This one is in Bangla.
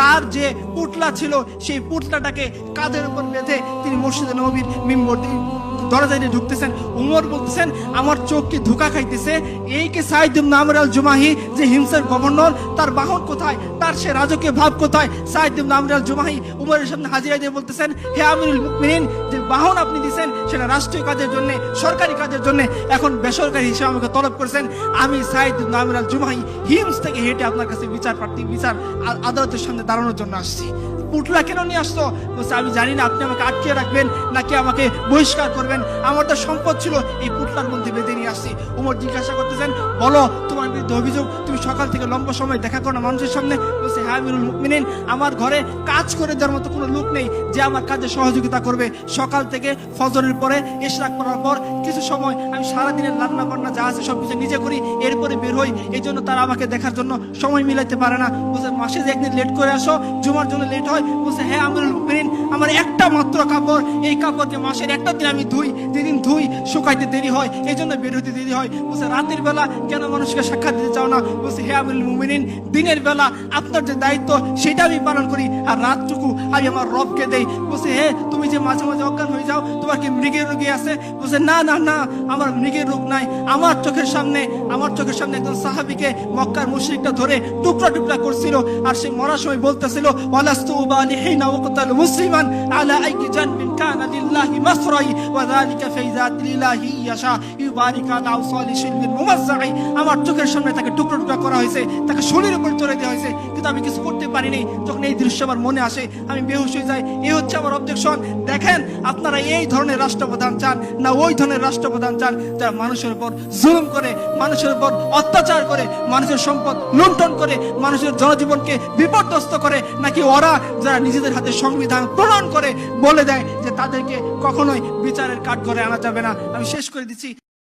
তার যে পুটলা ছিল সেই পুটলাটাকে কাদের উপর বেঁধে তিনি মসজিদ নবীর মিম্বর দরজায় দিয়ে ঢুকতেছেন, উমর বলতেছেন, আমার চোখ কি ধোকা খাইতেছে? এই কে সাইদ ইবনে আমির আল জুমাহি, যে হিংসার গভর্নর, তার বাহন কোথায়? তার সে রাজকীয় ভাব কোথায়? সাইদ ইবনে আমির আল জুমাহি উমরের সামনে হাজিরা দিয়ে বলতেছেন, হে আমিরুল মুমিনিন, যে বাহন আপনি দিছেন, সেটা রাষ্ট্রীয় কাজের জন্য, সরকারি কাজের জন্য, এখন বেসরকারি হিসেবে আমাকে তলব করেছেন। আমি সাইদ ইবনে আমির আল জুমাহি হিমস থেকে হেঁটে আপনার কাছে বিচার প্রার্থী, বিচার আদালতের সামনে দাঁড়ানোর জন্য আসছি। পুটলা কেন নিয়ে আসতো বলছে, আমি জানি না, আপনি আমাকে আটকে রাখবেন, নাকি আমাকে বহিষ্কার করবেন। আমার তো সম্পদ ছিল, এই পুটলার মধ্যে বেঁধে নিয়ে আসছি। ওমর জিজ্ঞাসা করতেছেন, বলো, তোমার বিরুদ্ধে অভিযোগ তুমি সকাল থেকে লম্বা সময় দেখা করো না মানুষের সামনে। বলছে হ্যাঁ আমিরুল মুমিনিন, আমার ঘরে কাজ করে দেওয়ার মতো কোনো লোক নেই যে আমার কাজে সহযোগিতা করবে। সকাল থেকে ফজরের পরে ইশরাক করার পর কিছু সময় আমি সারাদিনের রান্না বান্না যা আছে সবকিছু নিজে করি, এরপরে বের হই। এই জন্য তারা আমাকে দেখার জন্য সময় মিলাইতে পারে না। বলছে, মাসে যে একদিন লেট করে আসো, জুমার জন্য লেট হয়। বলছে হ্যাঁ আমিরুল মুমিনিন, আমার একটা মাত্র কাপড়। এই কাপড় কাপড়কে মাসের একটা দিন আমি ধুই, যেদিন ধুই শুকাইতে দেরি হয়, এই জন্য বের হতে দেরি হয়। বলছে, রাতের বেলা কেন মানুষকে সাক্ষাৎ দিতে চাও না? বলছে হে আমিরুল মুমিনিন, দিনের বেলা আপনার যে দায়িত্ব সেটা আমি পালন করি আর রাতটুকু আমি আমার রবকে দেই। বলছে, হে, তুমি যে মাঝে মাঝে অজ্ঞান হয়ে যাও, তোমার কি মৃগের রোগী আছে? বলছে, না না না, আমার মৃগের রোগ নাই। আমার চোখের সামনে, আমার চোখের সামনে একজন সাহাবিকে মক্কার মুশরিকটা ধরে টুকরা টুকরা করছিল আর সে মরার সময় বলতেছিল ওয়ালাস্তু উবালি হিনা ওয়াকতাল মুসলিমান আলা আইকি জানবিন কানা লিল্লাহি মাসরাই ওয়া যালিকা ফি যাতিল্লাহি ইয়াশা ইউবারিক আলা আওসালি শিলবিন মুমাজ্জাই আমার চোখের সামনে তাকে টুকরো টুকরা করা হয়েছে, তাকে শরীরের উপর চড়ে দেওয়া হয়েছে, কিন্তু আমি কিছু করতে পারিনি। যখন এই দৃশ্য আমার মনে আসে, আমি বেহুশ হয়ে যাই। এই হচ্ছে আমার অবজেকশন দেখেন, আপনারা এই ধরনের রাষ্ট্রপ্রধান চান না ওই ধরনের রাষ্ট্রপ্রধান চান যারা মানুষের উপর জুলুম করে, মানুষের উপর অত্যাচার করে, মানুষের সম্পদ লুণ্ঠন করে, মানুষের জনজীবনকে বিপর্যস্ত করে, নাকি ওরা যারা নিজেদের হাতে সংবিধান প্রণয়ন করে, বলে দেয় যে তাদেরকে কখনোই বিচারের কাঠ ঘরে আনা যাবে না। আমি শেষ করে দিচ্ছি।